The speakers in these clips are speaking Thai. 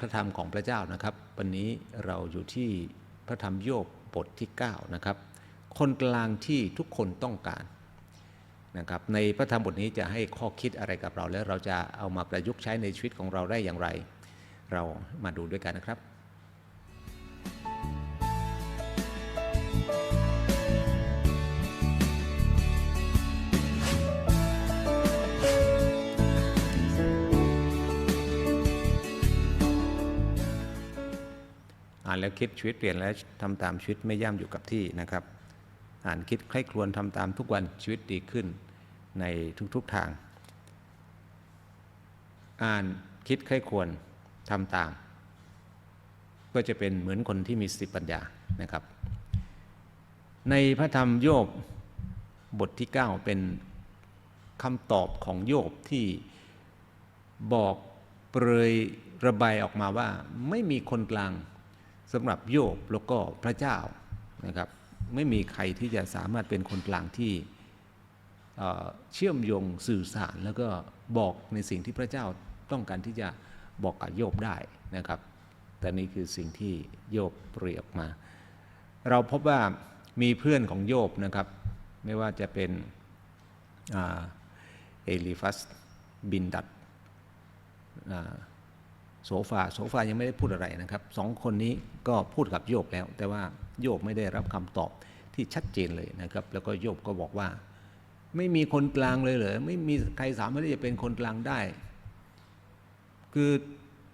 พระธรรมของพระเจ้านะครับ วันนี้เราอยู่ที่พระธรรมโยบบทที่9นะครับ คนกลางที่ทุกคนต้องการนะครับ ในพระธรรมบทนี้จะให้ข้อคิดอะไรกับเรา และเราจะเอามาประยุกต์ใช้ในชีวิตของเราได้อย่างไร เรามาดูด้วยกันนะครับ แล้วคิดชีวิตเปลี่ยนแล้วทำตามชีวิตไม่ย่ำอยู่กับที่นะครับ อ่านคิดใคร่ครวญทำตามทุกวันชีวิตดีขึ้นในทุกๆทาง อ่านคิดใคร่ครวญทำตาม ก็จะเป็นเหมือนคนที่มีสติปัญญานะครับ ในพระธรรมโยบบทที่ 9 เป็นคำตอบของโยบที่บอกเปรยระบายออกมาว่า ไม่มีคนกลาง สำหรับโยบแล้วก็พระเจ้านะครับไม่มีใครที่จะสามารถเป็นคนกลางที่เชื่อมโยงสื่อสาร แล้วก็บอกในสิ่งที่พระเจ้าต้องการที่จะบอกกับโยบได้นะครับ แต่นี่คือสิ่งที่โยบเปรียบมา เราพบว่ามีเพื่อนของโยบนะครับ ไม่ว่าจะเป็นเอลิฟัสบินดัดอ่า โสฟาโสฟายังไม่ได้พูดอะไรนะครับสองคนนี้ก็พูดกับโยบแล้ว แต่ว่าโยบไม่ได้รับคำตอบที่ชัดเจนเลยนะครับ แล้วก็โยบก็บอกว่า ไม่มีคนกลางเลยเหรอไม่มีใครสามารถที่จะเป็นคนกลางได้ คือ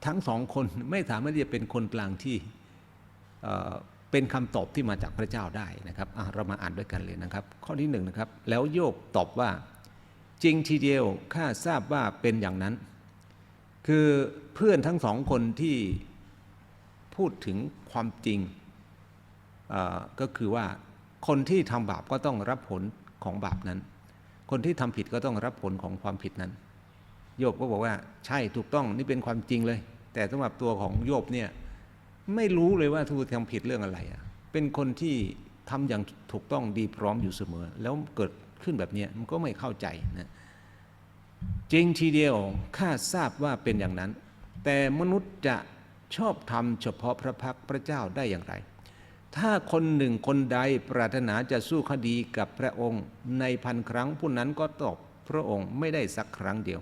ทั้งสองคนไม่สามารถที่จะเป็นคนกลางที่เเป็นคำตอบที่มาจากพระเจ้าได้นะครับเรามาอ่านด้วยกันเลยนะครับ ข้อที่หนึ่งนะครับ แล้วโยบตอบว่า จริงทีเดียวข้าทราบว่าเป็นอย่างนั้น คือเพื่อนทั้งสองคนที่พูดถึงความจริงก็คือว่าคนที่ทำบาปก็ต้องรับผลของบาปนั้น คนที่ทำผิดก็ต้องรับผลของความผิดนั้น โยบก็บอกว่าใช่ถูกต้องนี่เป็นความจริงเลย แต่สำหรับตัวของโยบเนี่ยไม่รู้เลยว่าทูทำผิดเรื่องอะไรอะเป็นคนที่ทำอย่างถูกต้องดีพร้อมอยู่เสมอ แล้วเกิดขึ้นแบบนี้มันก็ไม่เข้าใจนะ จริงทีเดียวข้าทราบว่าเป็นอย่างนั้น แต่มนุษย์จะชอบทำเฉพาะพระพักตร์พระเจ้าได้อย่างไร ถ้าคนหนึ่งคนใดปรารถนาจะสู้คดีกับพระองค์ ในพันครั้งผู้นั้นก็ตอบพระองค์ไม่ได้สักครั้งเดียว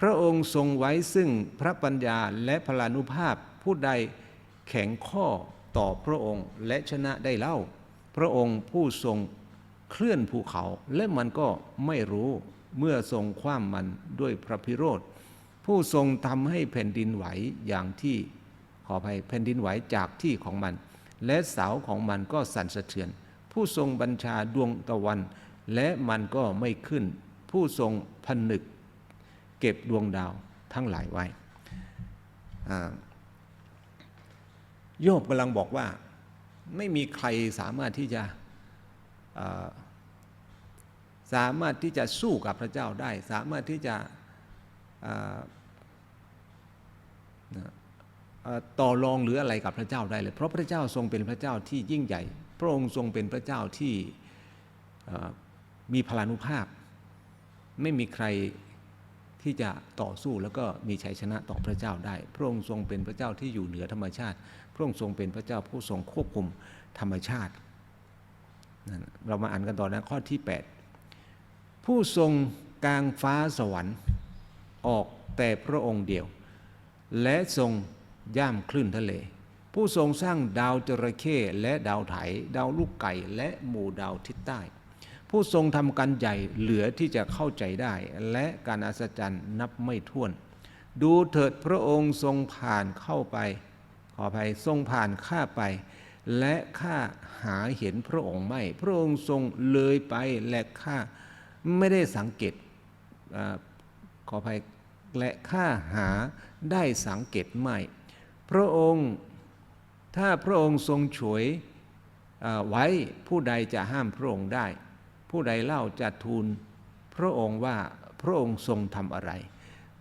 พระองค์ทรงไว้ซึ่งพระปัญญาและพลานุภาพผู้ใดแข็งข้อต่อพระองค์และชนะได้เล่า พระองค์ผู้ทรงเคลื่อนภูเขาและมันก็ไม่รู้ เมื่อทรงคว้ามมันด้วยพระพิโรธผู้ทรงทำให้แผ่นดินไหวอย่างที่ขออภัยแผ่นดินไหวจากที่ของมัน และเสาของมันก็สั่นสะเทือน ผู้ทรงบัญชาดวงตะวัน และมันก็ไม่ขึ้น ผู้ทรงผนึก เก็บดวงดาวทั้งหลายไว้โยบกำลังบอกว่าไม่มีใครสามารถที่จะ สามารถที่จะสู้กับพระเจ้าได้ สามารถที่จะต่อรองหรืออะไรกับพระเจ้าได้เลยเพราะพระเจ้าทรงเป็นพระเจ้าที่ยิ่งใหญ่ พระองค์ทรงเป็นพระเจ้าที่มีพลานุภาพ ไม่มีใครที่จะต่อสู้แล้วก็มีชัยชนะต่อพระเจ้าได้ พระองค์ทรงเป็นพระเจ้าที่อยู่เหนือธรรมชาติ พระองค์ทรงเป็นพระเจ้าผู้ทรงควบคุมธรรมชาติ เรามาอ่านกันต่อนะข้อที่ 8 ผู้ทรงกลางฟ้าสวรรค์ออกแต่พระองค์เดียว และทรงย่ามคลื่นทะเล ผู้ทรงสร้างดาวจระเข้และดาวไถ ดาวลูกไก่และหมู่ดาวทิศใต้ ผู้ทรงทำการใหญ่เหลือที่จะเข้าใจได้ และการอัศจรรย์นับไม่ถ้วน ดูเถิดพระองค์ทรงผ่านเข้าไป ขออภัยทรงผ่านข้าไป และข้าหาเห็นพระองค์ไม่ พระองค์ทรงเลยไปและข้า ไม่ได้สังเกตอขออภัยและข้าหาได้สังเกตไม่ พระองค์ถ้าพระองค์ทรงฉวยไว้ผู้ใดจะห้ามพระองค์ได้ ผู้ใดเล่าจะทูลพระองค์ว่าพระองค์ทรงทำอะไร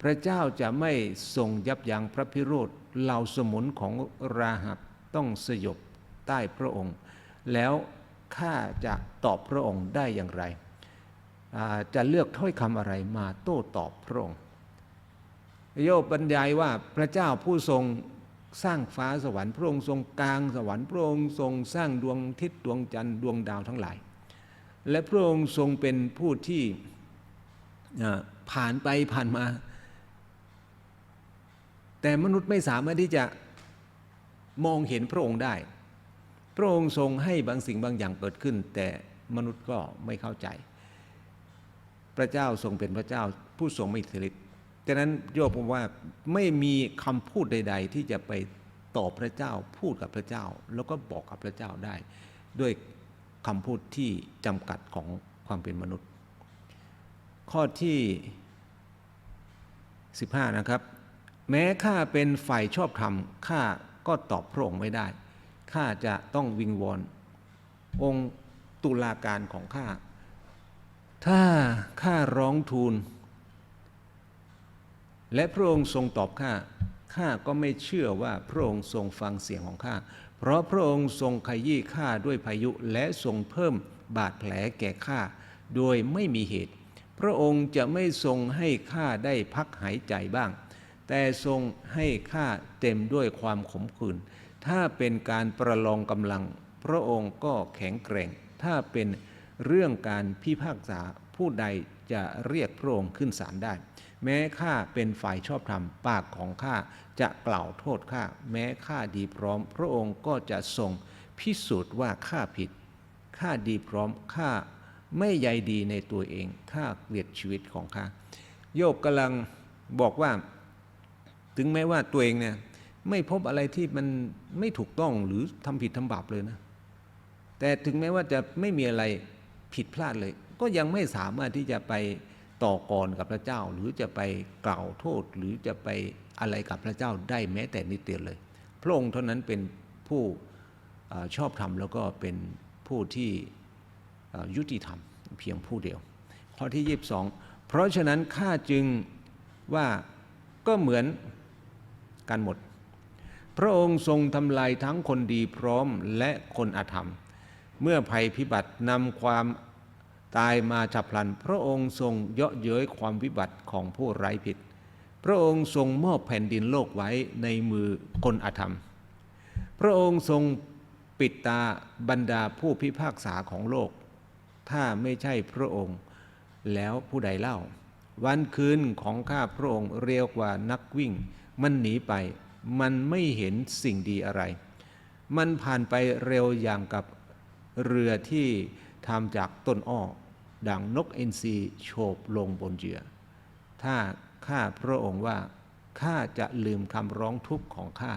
พระเจ้าจะไม่ทรงยับยั้งพระพิโรธเหล่าสมุนของราหับต้องสยบใต้พระองค์ แล้วข้าจะตอบพระองค์ได้อย่างไร จะเลือกถ้อยคำอะไรมาโต้ตอบพระองค์โยบบรรยายว่าพระเจ้าผู้ทรงสร้างฟ้าสวรรค์พระองค์ทรงกลางสวรรค์พระองค์ทรงสร้างดวงทิศดวงจันทร์ดวงดาวทั้งหลาย และพระองค์ทรงเป็นผู้ที่ผ่านไปผ่านมา แต่มนุษย์ไม่สามารถที่จะมองเห็นพระองค์ได้ พระองค์ทรงให้บางสิ่งบางอย่างเกิดขึ้น แต่มนุษย์ก็ไม่เข้าใจ พระเจ้าทรงเป็นพระเจ้าผู้ทรงไม่ทฤทธิ์ฉะนั้นโยบผมว่าไม่มีคำพูดใด ๆ ที่จะไปตอบพระเจ้าพูดกับพระเจ้า แล้วก็บอกกับพระเจ้าได้ ด้วยคำพูดที่จำกัดของความเป็นมนุษย์ ข้อที่ 15 นะครับ แม้ข้าเป็นฝ่ายชอบธรรมข้าก็ตอบพระองค์ไม่ได้ข้าจะต้องวิงวอนองค์ตุลาการของข้า ถ้าข้าร้องทูล และพระองค์ทรงตอบข้าข้าก็ไม่เชื่อว่าพระองค์ทรงฟังเสียงของข้าเพราะพระองค์ทรงขยี้ข้าด้วยพายุและทรงเพิ่มบาดแผลแก่ข้าโดยไม่มีเหตุ พระองค์จะไม่ทรงให้ข้าได้พักหายใจบ้าง แต่ทรงให้ข้าเต็มด้วยความขมขื่นถ้าเป็นการประลองกำลัง พระองค์ก็แข็งแกร่ง ถ้าเป็น เรื่องการพิพากษาผู้ใดจะเรียกพระองค์ขึ้นศาลได้ แม้ข้าเป็นฝ่ายชอบธรรมปากของข้าจะกล่าวโทษข้าแม้ข้าดีพร้อม พระองค์ก็จะทรงพิสูจน์ว่าข้าผิดข้าดีพร้อมข้าไม่ใยดีในตัวเองข้าเกลียดชีวิตของข้าโยบกำลังบอกว่า ถึงแม้ว่าตัวเองเนี่ยไม่พบอะไรที่มันไม่ถูกต้องหรือทำผิดทำบาปเลยนะ แต่ถึงแม้ว่าจะไม่มีอะไร ผิดพลาดเลย ก็ยังไม่สามารถที่จะไปต่อกรกับพระเจ้า หรือจะไปกล่าวโทษ หรือจะไปอะไรกับพระเจ้าได้แม้แต่นิดเดียวเลย พระองค์เท่านั้นเป็นผู้อชอบธรรมแล้วก็เป็นผู้ที่ยุติธรรมเพียงผู้เดียว ข้อที่ 22 เพราะฉะนั้นข้าจึงว่าก็เหมือนกันหมด พระองค์ทรงทำลายทั้งคนดีพร้อมและคนอาธรรม เมื่อภัยพิบัตินำความตายมาฉับพลัน พระองค์ทรงเยาะเย้ยความวิบัติของผู้ไร้ผิด พระองค์ทรงมอบแผ่นดินโลกไว้ในมือคนอาธรรม พระองค์ทรงปิดตาบรรดาผู้พิพากษาของโลก ถ้าไม่ใช่พระองค์แล้วผู้ใดเล่า วันคืนของข้าพระองค์เรียวกว่านักวิ่ง มันหนีไป มันไม่เห็นสิ่งดีอะไร มันผ่านไปเร็วอย่างกับ เรือที่ทำจากต้นอ้อดังนกเอ็นซีโฉบลงบนเหยื่อ ถ้าข้าพระองค์ว่าข้าจะลืมคำร้องทุกข์ของข้า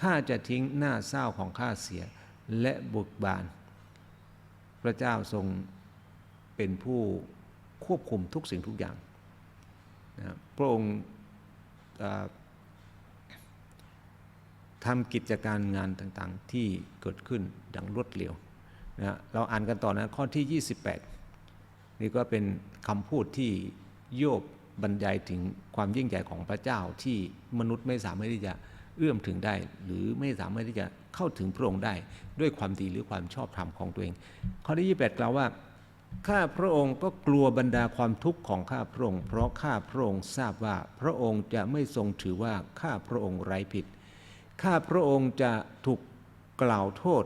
ข้าจะทิ้งหน้าเศร้าของข้าเสียและบุกบาน พระเจ้าทรงเป็นผู้ควบคุมทุกสิ่งทุกอย่างนะพระองค์ทำกิจการงานต่างๆที่เกิดขึ้นดังรวดเร็ว นะเราอ่านกันต่อนะข้อที่ 28 นี่ก็เป็นคำพูดที่โยบบรรยายถึงความยิ่งใหญ่ของพระเจ้าที่มนุษย์ไม่สามารถที่จะเอื้อมถึงได้ หรือไม่สามารถที่จะเข้าถึงพระองค์ได้ ด้วยความดีหรือความชอบธรรมของตัวเอง ข้อที่ 28 กล่าวว่าข้าพระองค์ก็กลัวบรรดาความทุกข์ของข้าพระองค์ เพราะข้าพระองค์ทราบว่าพระองค์จะไม่ทรงถือว่าข้าพระองค์ไร้ผิด ข้าพระองค์จะถูกกล่าวโทษ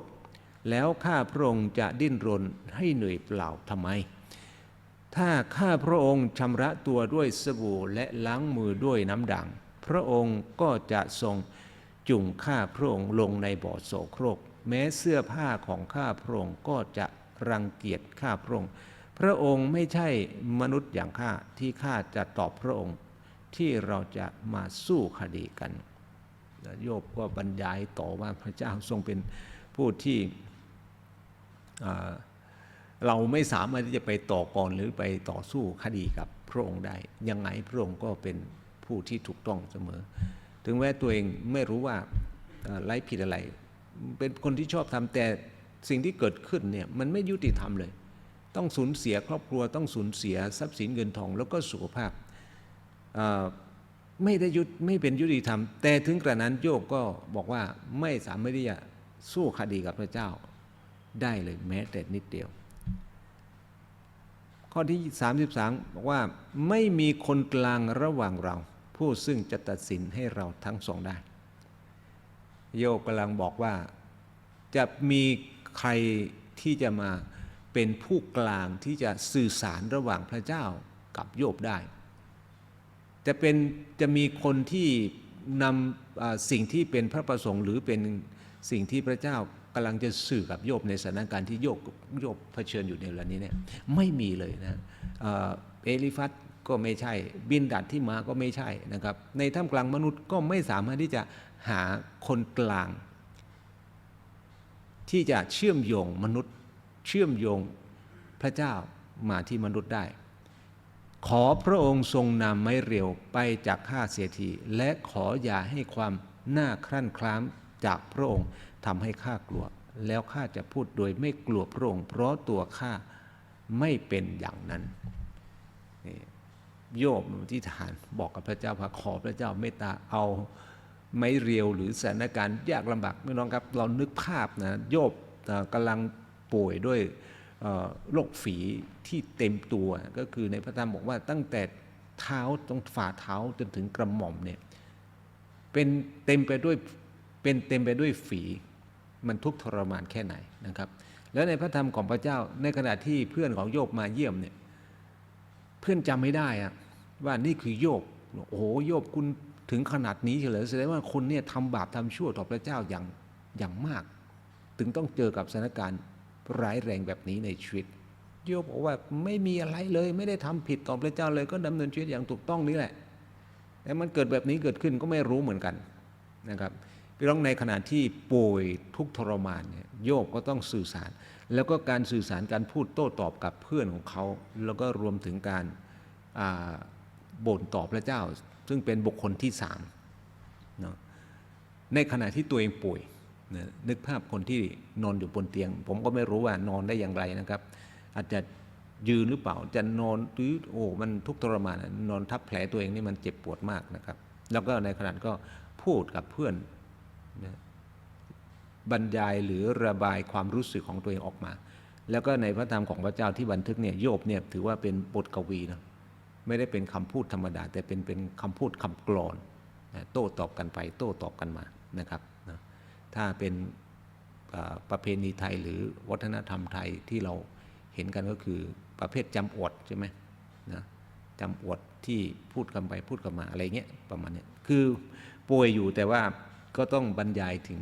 แล้วข้าพระองค์จะดิ้นรนให้เหนื่อยเปล่าทำไม ถ้าข้าพระองค์ชำระตัวด้วยสบู่และล้างมือด้วยน้ำด่างพระองค์ก็จะทรงจุงข้าพระองค์ลงในบ่อโสโครก แม้เสื้อผ้าของข้าพระองค์ก็จะรังเกียจข้าพระองค์ พระองค์ไม่ใช่มนุษย์อย่างข้าที่ข้าจะตอบพระองค์ที่เราจะมาสู้คดีกัน โยบก็บรรยายต่อว่าพระเจ้าทรงเป็นผู้ที่ เราไม่สามารถที่จะไปต่อกรหรือไปต่อสู้คดีกับพระองค์ได้ ยังไงพระองค์ก็เป็นผู้ที่ถูกต้องเสมอ ถึงแม้ตัวเองไม่รู้ว่าไร้ผิดอะไร เป็นคนที่ชอบทำแต่สิ่งที่เกิดขึ้นเนี่ยมันไม่ยุติธรรมเลย ต้องสูญเสียครอบครัวต้องสูญเสียทรัพย์สินเงินทอง แล้วก็สุขภาพไม่ได้ยุติไม่เป็นยุติธรรม แต่ถึงกระนั้นโยบก็บอกว่าไม่สามารถที่จะสู้คดีกับพระเจ้า ได้เลยแม้แต่นิดเดียว ข้อที่ 33 บอกว่าไม่มีคนกลางระหว่างเรา ผู้ซึ่งจะตัดสินให้เราทั้งสองได้ โยบกำลังบอกว่าจะมีใครที่จะมาเป็นผู้กลางที่จะสื่อสารระหว่างพระเจ้ากับโยบได้ จะเป็นจะมีคนที่นำสิ่งที่เป็นพระประสงค์ หรือเป็นสิ่งที่พระเจ้า กำลังจะสื่อกับโยบในสถานการณ์ที่โยบโยบเผชิญอยู่ในเวลานี้เนี่ยไม่มีเลยนะเอลิฟัตก็ไม่ใช่ บินดัดที่มาก็ไม่ใช่นะครับ ในท่ามกลางมนุษย์ก็ไม่สามารถที่จะหาคนกลาง ที่จะเชื่อมโยงมนุษย์ เชื่อมโยงพระเจ้ามาที่มนุษย์ได้ ขอพระองค์ทรงนำไม้เรียวไปจากข้าเสียทีและขออย่าให้ความหน่าครั่นคล้ามจากพระองค์ ทำให้ข้ากลัว แล้วข้าจะพูดโดยไม่กลัวพระองค์เพราะตัวข้าไม่เป็นอย่างนั้นนี่โยบที่ฐานบอกกับพระเจ้าว่าขอพระเจ้าเมตตาเอาไม้เรียวหรือสถานการณ์ยากลำบากพี่น้องครับเรานึกภาพนะโยบกำลังป่วยด้วยโรคฝีที่เต็มตัวก็คือในพระธรรมบอกว่าตั้งแต่เท้าตรงฝ่าเท้าจนถึงกระหม่อมเนี่ยเป็นเต็มไปด้วยเป็นเต็มไปด้วยฝี มันทุกข์ทรมานแค่ไหนนะครับ แล้วในพระธรรมของพระเจ้าในขณะที่เพื่อนของโยบมาเยี่ยมเนี่ยเพื่อนจำไม่ได้อะว่านี่คือโยบโอ้โหโยบคุณถึงขนาดนี้เฉลยแสดงว่าคุณเนี่ยทำบาปทำชั่วต่อพระเจ้าอย่างอย่างมาก ถึงต้องเจอกับสถานการณ์ร้ายแรงแบบนี้ในชีวิตโยบบอกว่าไม่มีอะไรเลยไม่ได้ทำผิดต่อพระเจ้าเลยก็ดำเนินชีวิตอย่างถูกต้องนี่แหละแต่มันเกิดแบบนี้เกิดขึ้นก็ไม่รู้เหมือนกันนะครับ พี่น้องในขณะที่ป่วยทุกทรมานเนี่ยโยบก็ต้องสื่อสาร แล้วก็การสื่อสารการพูดโต้ตอบกับเพื่อนของเขา แล้วก็รวมถึงการาบ่นต่อพระเจ้า ซึ่งเป็นบุคคลที่สามเนาะในขณะที่ตัวเองป่วยน,นึกภาพคนที่นอนอยู่บนเตียง ผมก็ไม่รู้ว่านอนได้อย่างไรนะครับ อาจจะยืนหรือเปล่าจะนอนหรือโอ้มันทุกทรมานนอนทับแผลตัวเองนี่มันเจ็บปวดมากนะครับ แล้วก็ในขณะก็พูดกับเพื่อน นะบรรยายหรือระบายความรู้สึกของตัวเองออกมา แล้วก็ในพระธรรมของพระเจ้าที่บันทึกเนี่ยโยบเนี่ยถือว่าเป็นบทกวีนะไม่ได้เป็นคำพูดธรรมดา แต่เป็นเป็นคำพูดคำกลอนนะโต้ตอบกันไปโต้ตอบกันมานะครับนะถ้าเป็นประเพณีไทยหรือวัฒนธรรมไทยที่เราเห็นกันก็คือประเภทจำอวดใช่ไหมนะจำอวดที่พูดกันไปพูดกันมาอะไรเงี้ยประมาณนี้คือป่วยอยู่แต่ว่า ก็ต้องบรรยายถึง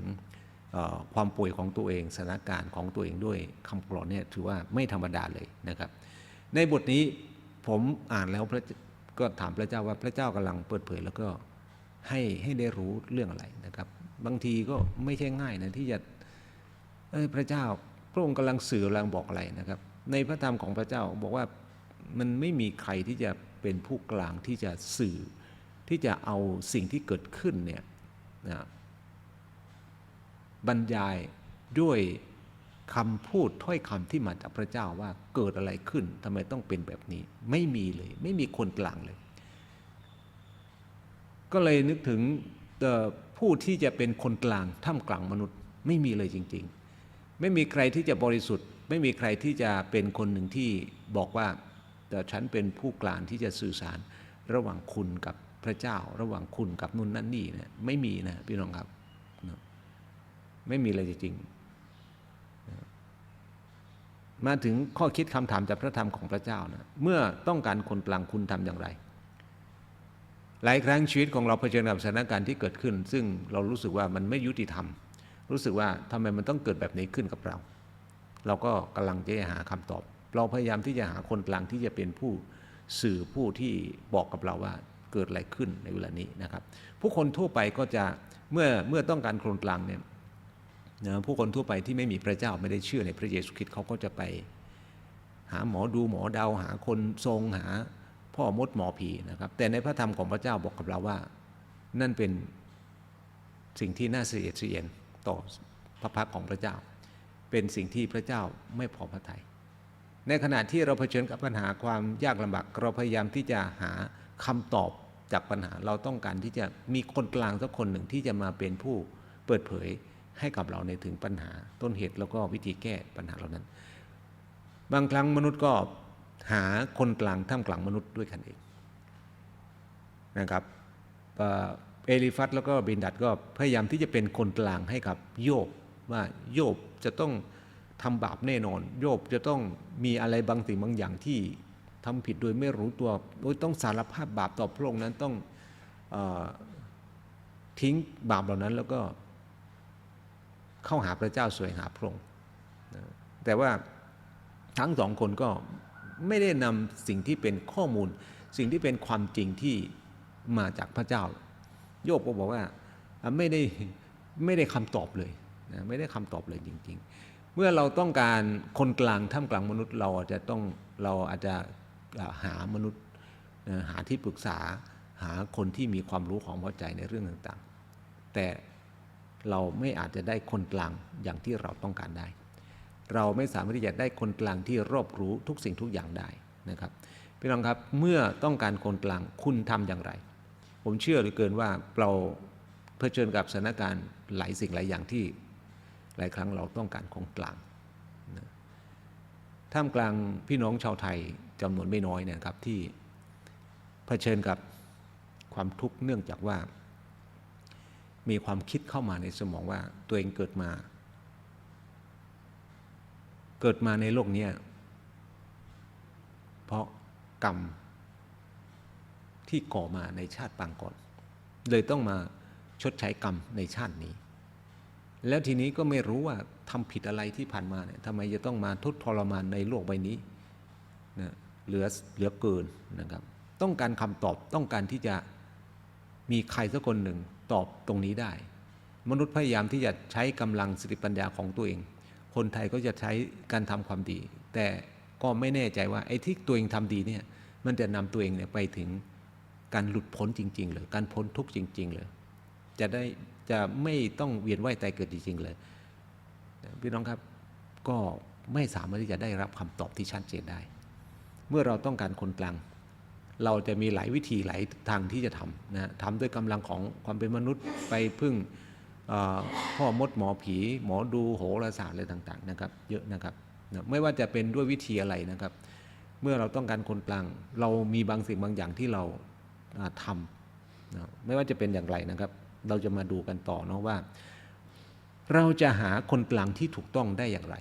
ความป่วยของตัวเองสถานการณ์ของตัวเองด้วยคำกลอนเนี่ยถือว่าไม่ธรรมดาเลยนะครับ ในบทนี้ผมอ่านแล้วพระก็ถามพระเจ้าว่าพระเจ้ากำลังเปิดเผยแล้วก็ให้ให้ได้รู้เรื่องอะไรนะครับ บางทีก็ไม่ใช่ง่ายนะที่จะพระเจ้าพระองค์กำลังสื่อกำลังบอกอะไรนะครับ ในพระธรรมของพระเจ้าบอกว่ามันไม่มีใครที่จะเป็นผู้กลางที่จะสื่อที่จะเอาสิ่งที่เกิดขึ้นเนี่ยนะ บรรยายด้วยคำพูดถ้อยคำที่มาจากพระเจ้าว่าเกิดอะไรขึ้นทำไมต้องเป็นแบบนี้ ไม่มีเลย ไม่มีคนกลางเลย ก็เลยนึกถึงผู้ที่จะเป็นคนกลางท่ามกลางมนุษย์ ไม่มีเลยจริง ๆ ไม่มีใครที่จะบริสุทธิ์ ไม่มีใครที่จะเป็นคนหนึ่งที่บอกว่าแต่ฉันเป็นผู้กลางที่จะสื่อสารระหว่างคุณกับพระเจ้า ระหว่างคุณกับนุ่นนั่นนี่นะไม่มีนะพี่น้องครับ ไม่มีเลยจริงๆมาถึงข้อคิดคำถามจากพระธรรมของพระเจ้านะเมื่อต้องการคนกลางคุณทำอย่างไร หลายครั้งชีวิตของเราเผชิญกับสถานการณ์ที่เกิดขึ้น ซึ่งเรารู้สึกว่ามันไม่ยุติธรรม รู้สึกว่าทำไมมันต้องเกิดแบบนี้ขึ้นกับเรา เราก็กำลังจะหาคำตอบ เราพยายามที่จะหาคนกลางที่จะเป็นผู้สื่อผู้ที่บอกกับเราว่าเกิดอะไรขึ้นในเวลานี้นะครับ ผู้คนทั่วไปก็จะเมื่อเมื่อต้องการคนกลางเนี่ย นะผู้คนทั่วไปที่ไม่มีพระเจ้าไม่ได้เชื่อในพระเยซูคริสต์เขาก็จะไป หาหมอดูหมอเดาหาคนทรงหาพ่อมดหมอผีนะครับ แต่ในพระธรรมของพระเจ้าบอกกับเราว่า นั่นเป็นสิ่งที่น่าเสียดเสียนต่อพระพักของพระเจ้า เป็นสิ่งที่พระเจ้าไม่พอพระทยัยในขณะที่เราเผชิญกับปัญหาความยากลำบากเราพยายามที่จะหาคำตอบจากปัญหาเราต้องการที่จะมีคนกลางสักคนหนึ่งที่จะมาเป็นผู้เปิดเผย ให้กับเราในถึงปัญหาต้นเหตุแล้วก็วิธีแก้ปัญหาเหล่านั้น บางครั้งมนุษย์ก็หาคนกลางท่ามกลางมนุษย์ด้วยกันเองนะครับเอลิฟัตแล้วก็บินดัดก็พยายามที่จะเป็นคนกลางให้กับโยบว่าโยบจะต้องทำบาปแน่นอน โยบจะต้องมีอะไรบางสิ่งบางอย่างที่ทำผิดโดยไม่รู้ตัวโดยต้องสารภาพบาปต่อพระองค์นั้นต้องอทิ้งบาปเหล่านั้นแล้วก็ เข้าหาพระเจ้าสวยหาพระองค์แต่ว่าทั้งสองคนก็ไม่ได้นำสิ่งที่เป็นข้อมูล สิ่งที่เป็นความจริงที่มาจากพระเจ้า โยบก็บอกว่าไม่ได้ไม่ได้คำตอบเลยนะไม่ได้คำตอบเลยจริง ๆ เมื่อเราต้องการคนกลางท่ามกลางมนุษย์เราอาจจะต้องเราอาจจะหามนุษย์หาที่ปรึกษาหาคนที่มีความรู้ของหัวใจในเรื่องต่างๆ แต่ เราไม่อาจจะได้คนกลางอย่างที่เราต้องการได้ เราไม่สามารถที่จะได้คนกลางที่รอบรู้ทุกสิ่งทุกอย่างได้นะครับพี่น้องครับเมื่อต้องการคนกลางคุณทำอย่างไร ผมเชื่อเหลือเกินว่าเราเผชิญกับสถานการณ์หลายสิ่งหลายอย่างที่หลายครั้งเราต้องการคนกลางนะท่ามกลางพี่น้องชาวไทยจำนวนไม่น้อยเนยครับที่เผชิญกับความทุกข์เนื่องจากว่า มีความคิดเข้ามาในสมองว่าตัวเองเกิดมา เกิดมาในโลกนี้เพราะกรรมที่ก่อมาในชาติปางก่อนเลยต้องมาชดใช้กรรมในชาตินี้ แล้วทีนี้ก็ไม่รู้ว่าทำผิดอะไรที่ผ่านมาเนี่ยทำไมจะต้องมาทุกข์ทรมานในโลกใบนี้นะเหลือเหลือเกินนะครับ ต้องการคำตอบต้องการที่จะมีใครสักคนหนึ่ง ตอบตรงนี้ได้ มนุษย์พยายามที่จะใช้กำลังสติปัญญาของตัวเอง คนไทยก็จะใช้การทำความดี แต่ก็ไม่แน่ใจว่าไอ้ที่ตัวเองทำดีเนี่ยมันจะนำตัวเองเนี่ยไปถึงการหลุดพ้นจริงๆเลยการพ้นทุกข์จริงๆเลยจะได้จะไม่ต้องเวียนว่ายตายเกิดจริงๆเลยพี่น้องครับก็ไม่สามารถที่จะได้รับคำตอบที่ชัดเจนได้ เมื่อเราต้องการคนกลาง เราจะมีหลายวิธีหลายทางที่จะทำนะทำด้วยกำลังของความเป็นมนุษย์ไปพึ่งพ่อมดหมอผีหมอดูโหราศาสตร์อะไรต่างๆนะครับเยอะนะครับนะไม่ว่าจะเป็นด้วยวิธีอะไรนะครับ เมื่อเราต้องการคนกลาง เรามีบางสิ่งบางอย่างที่เราอ่าทำนะไม่ว่าจะเป็นอย่างไรนะครับ เราจะมาดูกันต่อเนาะว่า เราจะหาคนกลางที่ถูกต้องได้อย่างไร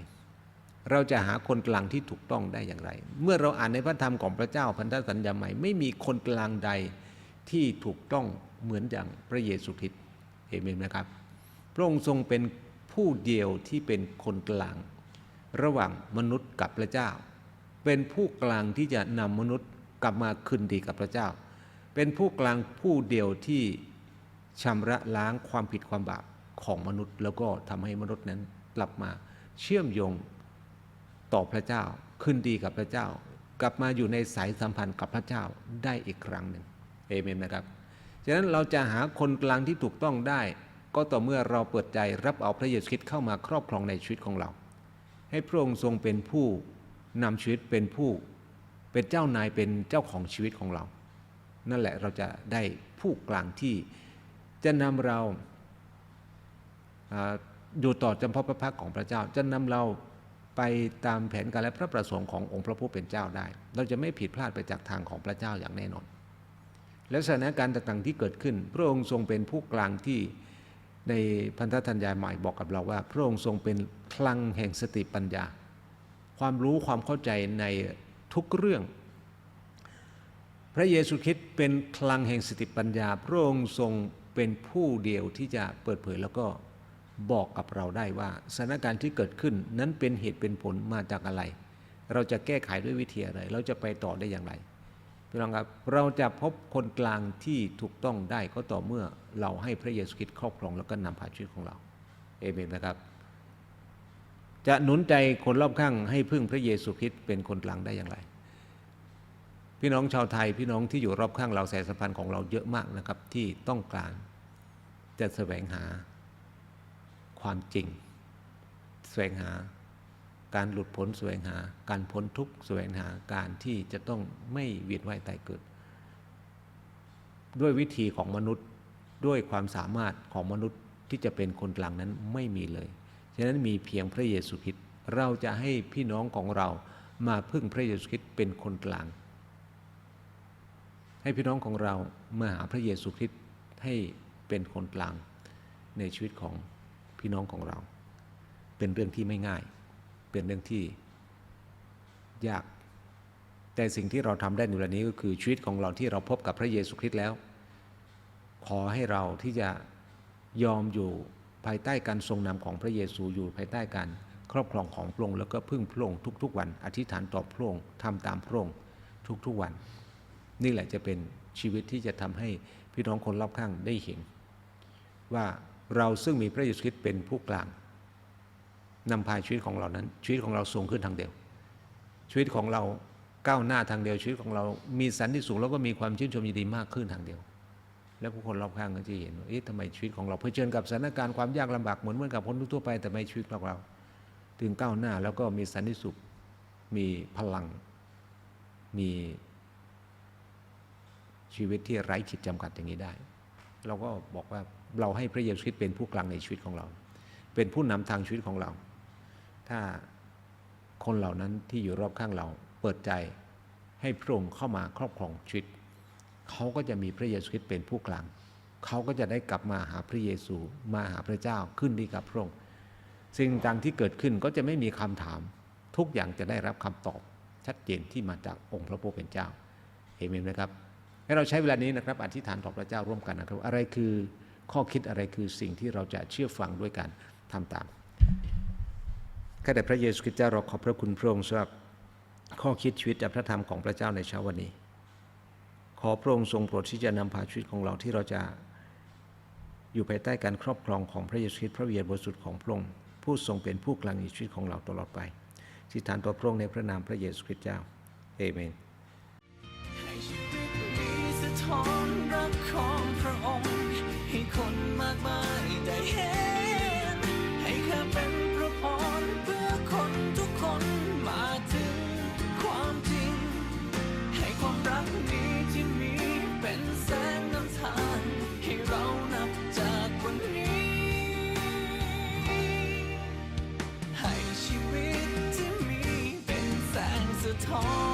เราจะหาคนกลางที่ถูกต้องได้อย่างไร เมื่อเราอ่านในพระธรรมของพระเจ้าพันธสัญญาใหม่ไม่มีคนกลางใดที่ถูกต้องเหมือนอย่างพระเยซูคริสต์เอเมนไหมครับ พระองค์ทรงเป็นผู้เดียวที่เป็นคนกลาง ระหว่างมนุษย์กับพระเจ้า เป็นผู้กลางที่จะนำมนุษย์กลับมาคืนดีกับพระเจ้า เป็นผู้กลางผู้เดียวที่ชำระล้างความผิดความบาปของมนุษย์ แล้วก็ทำให้มนุษย์นั้นกลับมาเชื่อมโยง ต่อพระเจ้า ขึ้นดีกับพระเจ้า กลับมาอยู่ในสายสัมพันธ์กับพระเจ้าได้อีกครั้งหนึ่งเอเมนนะครับฉะนั้นเราจะหาคนกลางที่ถูกต้องได้ ก็ต่อเมื่อเราเปิดใจรับเอาพระเยซูคริสต์เข้ามาครอบครองในชีวิตของเรา ให้พระองค์ทรงเป็นผู้นำชีวิตเป็นผู้ เป็นเจ้านายเป็นเจ้าของชีวิตของเรา นั่นแหละเราจะได้ผู้กลางที่จะนำเราอยู่ต่อจำเพาะพระพักของพระเจ้า จะนำเรา ไปตามแผนการและพระประสงค์ขององค์พระผู้เป็นเจ้าได้ เราจะไม่ผิดพลาดไปจากทางของพระเจ้าอย่างแน่นอน และสถานการณ์ต่างๆที่เกิดขึ้น พระองค์ทรงเป็นผู้กลางที่ในพันธสัญญาใหม่บอกกับเราว่า พระองค์ทรงเป็นคลังแห่งสติปัญญา ความรู้ความเข้าใจในทุกเรื่อง พระเยซูคริสต์เป็นคลังแห่งสติปัญญา พระองค์ทรงเป็นผู้เดียวที่จะเปิดเผยแล้วก็ บอกกับเราได้ว่าสถานการณ์ที่เกิดขึ้นนั้นเป็นเหตุเป็นผลมาจากอะไร เราจะแก้ไขด้วยวิธีอะไร เราจะไปต่อได้อย่างไรพี่น้องครับเราจะพบคนกลางที่ถูกต้องได้ก็ต่อเมื่อเราให้พระเยซูคริสต์ครอบครองแล้วก็นำพาชีวิตของเราเอเมนนะครับ จะหนุนใจคนรอบข้างให้พึ่งพระเยซูคริสต์เป็นคนกลางได้อย่างไร พี่น้องชาวไทยพี่น้องที่อยู่รอบข้างเราสายสัมพันธ์ของเราเยอะมากนะครับที่ต้องการจะแสวงหา ความจริงแสวงหา การหลุดพ้นแสวงหา การพ้นทุกข์แสวงหาการที่จะต้องไม่เวียนว่ายตายเกิด ด้วยวิธีของมนุษย์ด้วยความสามารถของมนุษย์ที่จะเป็นคนกลางนั้นไม่มีเลยฉะนั้นมีเพียงพระเยซูคริสต์เราจะให้พี่น้องของเรามาพึ่งพระเยซูคริสต์เป็นคนกลาง ให้พี่น้องของเรามาหาพระเยซูคริสต์ให้เป็นคนกลางในชีวิตของ พี่น้องของเรา เป็นเรื่องที่ไม่ง่าย เป็นเรื่องที่ยาก แต่สิ่งที่เราทำได้ในวันนี้ก็คือชีวิตของเราที่เราพบกับพระเยซูคริสต์แล้ว ขอให้เราที่จะยอมอยู่ภายใต้การทรงนำของพระเยซูอยู่ภายใต้การครอบครองของพระองค์แล้วก็พึ่งพระองค์ทุก ๆ วัน อธิษฐานต่อพระองค์ทำตามพระองค์ทุกๆวัน นี่แหละจะเป็นชีวิตที่จะทำให้พี่น้องคนรอบข้างได้เห็น ว่า เราซึ่งมีพระเยซูคริสต์เป็นผู้กลางนำพาชีวิตของเรานั้น ชีวิตของเราสูงขึ้นทางเดียว ชีวิตของเราก้าวหน้าทางเดียว ชีวิตของเรามีสันติสุขแล้วก็มีความชื่นชมยินดีมากขึ้นทางเดียว แล้วผู้คนรอบข้างก็จะเห็นว่าเอ๊ะทำไมชีวิตของเราเผชิญกับสถานการณ์ความยากลำบากเหมือนเหมือนกับคนทั่วไปแต่ไม่ชีวิตของเรา ถึงก้าวหน้าแล้วก็มีสันติสุข มีพลัง มีชีวิตที่ไร้ขีดจำกัดอย่างนี้ได้ เราก็บอกว่า เราให้พระเยซูคริสต์เป็นผู้กลางในชีวิตของเรา เป็นผู้นำทางชีวิตของเรา ถ้าคนเหล่านั้นที่อยู่รอบข้างเราเปิดใจให้พระองค์เข้ามาครอบครองชีวิตเขาก็จะมีพระเยซูคริสต์เป็นผู้กลาง เขาก็จะได้กลับมาหาพระเยซูมาหาพระเจ้าขึ้นดีกับพระองค์สิ่งต่างที่เกิดขึ้นก็จะไม่มีคำถาม ทุกอย่างจะได้รับคำตอบชัดเจนที่มาจากองค์พระผู้เป็นเจ้าเห็นไหมนะครับให้เราใช้เวลานี้นะครับอธิษฐานต่อพระเจ้าร่วมกันนะครับ อะไรคือ ข้อคิดอะไรคือสิ่งที่เราจะเชื่อฟังด้วยการทำตามข้าแต่พระเยซูคริสต์เจ้าเราขอบพระคุณพระองค์สำหรับข้อคิดชีวิตจากพระธรรมของพระเจ้าในเช้าวันนี้ ขอพระองค์ทรงโปรดที่จะนำพาชีวิตของเราที่เราจะอยู่ภายใต้การครอบครองของพระเยซูคริสต์พระวิญญาบริสุทธิ์ของพระองค์ผู้ทรงเป็นผู้กลางในชีวิตของเราตลอดไปที่ฐานต่อพระองค์ในพระนามพระเยซูคริสต์เจ้าเอเมน ง